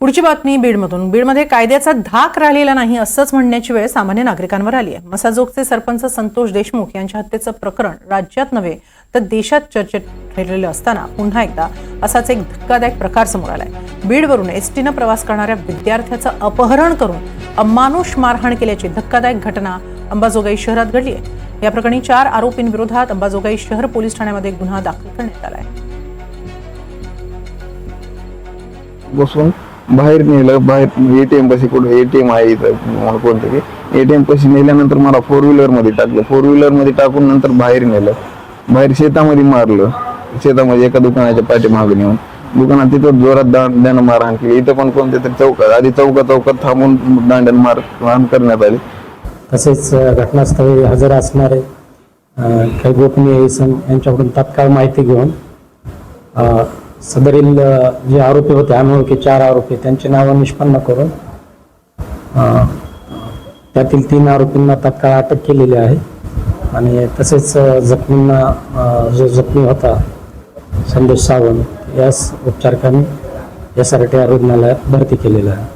पुढची बातमी बीडमधून. बीडमध्ये कायद्याचा धाक राहिलेला नाही असंच म्हणण्याची वेळ सामान्य नागरिकांवर आली आहे. मसाजोगचे सरपंच संतोष देशमुख यांच्या हत्येचं प्रकरण राज्यात नव्हे तर देशात चर्चेत ठरलेलं असताना पुन्हा एकदा असाच एक धक्कादायक प्रकार समोर आलाय. बीडवरून एसटीनं प्रवास करणाऱ्या विद्यार्थ्याचं अपहरण करून अमानुष मारहाण केल्याची धक्कादायक घटना अंबाजोगाई शहरात घडली आहे. या प्रकरणी चार आरोपींविरोधात अंबाजोगाई शहर पोलीस ठाण्यामध्ये गुन्हा दाखल करण्यात आला आहे. बाहेर नेलं बाहेर एटीएम ए टी एटीएम आहे इथं म्हणून कोणतरी एटीएम एमपाशी नेल्यानंतर मला फोर व्हीलरमध्ये टाकलं. फोर व्हीलरमध्ये टाकून नंतर बाहेर नेलं. बाहेर शेतामध्ये मारलं. शेतामध्ये एका दुकानाच्या पाठीमागे नेऊन. दुकानात तिथं जोरात दांड मार मारहाण केली इथं पण कोणत्या तरी चौकात आधी चौका चौकात थांबून दांड्यान मारहाण करण्यात आली. तसेच घटनास्थळी हजर असणारे काही गोपनीय इसम यांच्याकडून तात्काळ माहिती घेऊन सदरील जे आरोपी होते अनोळखी चार आरोपी त्यांची नावं निष्पन्न करून त्यातील तीन आरोपींना तात्काळ अटक केलेली आहे. आणि तसेच जखमींना जो जखमी होता संदेश सावंत यास उपचारकांनी यासाठी रुग्णालयात भरती केलेलं आहे.